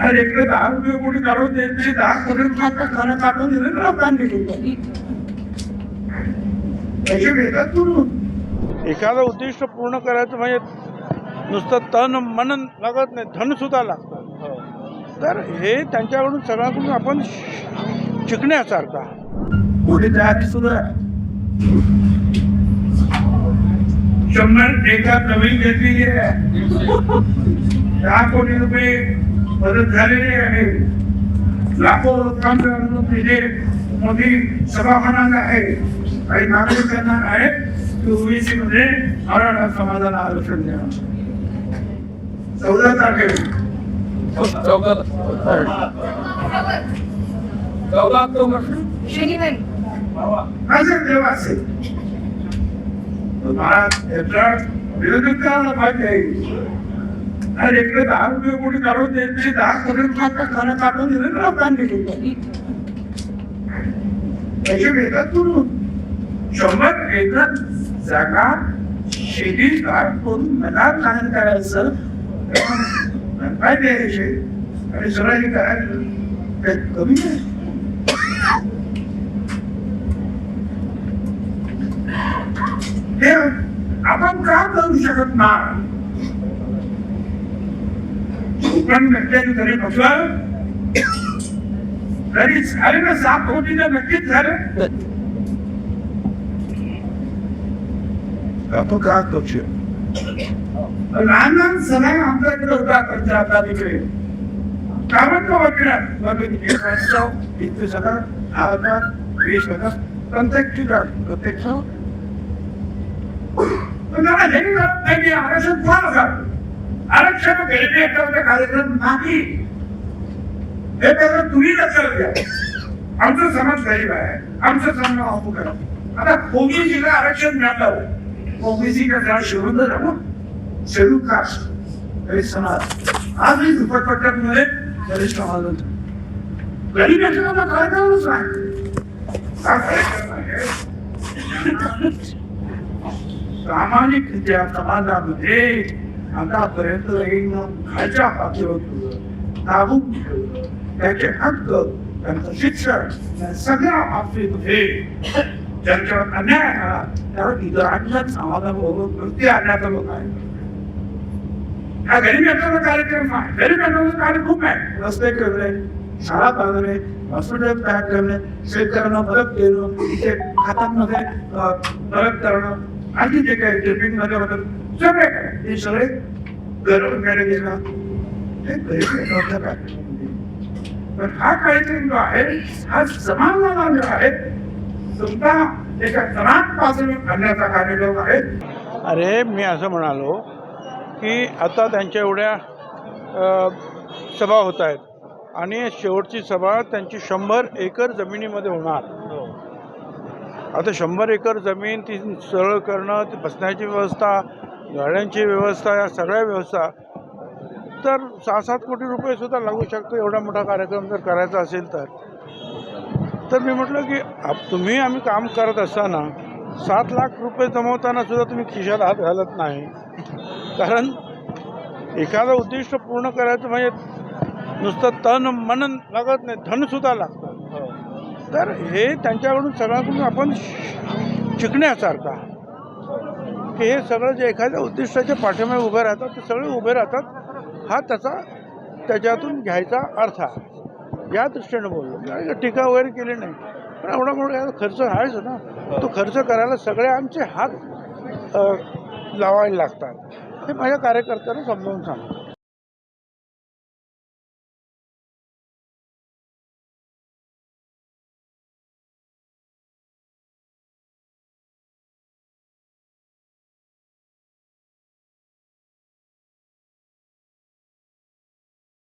आणि इकडे दहा रुपये कोणी काढून द्यायचे दहा रुपयाचं खाणं काढून दिलं ना लोकांनी त्याची वेगळं तू एखादं उद्दिष्ट पूर्ण करायचं म्हणजे नुसतं तन मन लागत नाही धन सुद्धा लागतं. तर हे त्यांच्याकडून सगळ्यांकडून आपण शिकण्यासारखं. कोणी जात सुद्धा. शंभर एका नवीन घेतलेली आहे. दहा कोटी रुपये मदत झालेली आहे. लाखो लोकांचा मोदी सभागृहात आहे. काही नागरिकांना आहे की ओबीसी मध्ये मराठा समाजाला आरक्षण द्या चौदा तारखेला. चौदा ऑक्टोबर. शनिवारी. माझं देव असेल मला याचा विरोधी करायला पाहिजे आणि इकडे दहा रुपये कोणी काढून द्यायचे दहा कोटी खाणं काढून दिलं ना तू शंभर एकर जागा शेती काढ करून मला काय करायचं. काय द्यायचे आणि सगळं हे करायचं. काही कमी नाही हे आपण का करू शकत नाही? कोकण नक्की तरी बसलं तरी झाले ना सात कोटीचं नक्कीच झालं आपण का करू शकतो लहान लहान सगळ्या आमच्याकडे होता खर्च आता तिकडे कामच का वाटणार इतकं सगळं दहा हजार वीस हजार प्रत्येक ठिकाण प्रत्येक पण त्याला हे कळत नाही की आरक्षण फार होतं. कार्यक्रम नाही. हे त्याला तुम्ही लक्षात घ्या. आमचा समाज गरीब आहे. आमचा समाज अमुक आहे. आता ओबीसीला आरक्षण मिळालं. ओबीसी का शिवून राहून शेड्यूल कास्ट गरीब समाज. आज मी दुपटपट्ट्यामध्ये वरिष्ठ समाज गरीब याच्या कार्यक्रमच नाही. काय सामाजिकरित्या समाजामध्ये आतापर्यंत एकदम खालच्या पातळीवर लागू त्याचे हक्क त्यांचं शिक्षण या सगळ्या बाबतीमध्ये ज्यांच्यावर अन्याय झाला. त्यावर इतरांच्या समाजाबरोबर कृती आणण्याचा लोक आहे हा गरीब यंत्राचा कार्यक्रम आहे. गरीब यंत्राचं कार्य खूप आहे. रस्ते करणे शाळा बांधणे हॉस्पिटल तयार करणे शेतकऱ्यांना मदत देणं इथे खात्यांमध्ये मदत करणं आणखी जे काही टिफिनमध्ये मदत सगळे काय? हे सगळे गरम करायचे का? हे गरीब यांचा काय पण हा काहीतरी जो आहे हा समाजाला जो आहे तुमचा एका तणापासून आणण्याचा कार्यक्रम आहे. अरे मी असं म्हणालो की आता त्यांच्या एवढ्या सभा होत आहेत आणि शेवटची सभा त्यांची शंभर एकर जमिनीमध्ये होणार. आता शंभर एकर जमीन ती सरळ करणं ती बसण्याची व्यवस्था गाड्यांची व्यवस्था या सगळ्या व्यवस्था तर सहा सात कोटी रुपये सुद्धा लागू शकतो एवढा मोठा कार्यक्रम जर करायचा असेल तर. तर मी म्हटलं की आप- तुम्ही आम्ही काम करत असताना सात लाख रुपये जमवताना सुद्धा तुम्ही खिशात हात घालत नाही. कारण एखादं उद्दिष्ट पूर्ण करायचं म्हणजे नुसतं तन मन लागत नाही धन सुद्धा लागतं. तर हे त्यांच्याकडून सगळ्यांकडून आपण शिकण्यासारखं की हे सगळं जे एखाद्या उद्दिष्टाच्या पाठीमागे उभे राहतात ते सगळे उभे राहतात हा त्याचा त्याच्यातून घ्यायचा अर्थ आहे. या दृष्टीने बोललो. मी टीका वगैरे केली नाही. पण एवढा मोठा खर्च आहेच ना. तो खर्च करायला सगळे आमचे हात लावायला लागतात. हे माझ्या कार्यकर्त्यांना समजावून सांगतो.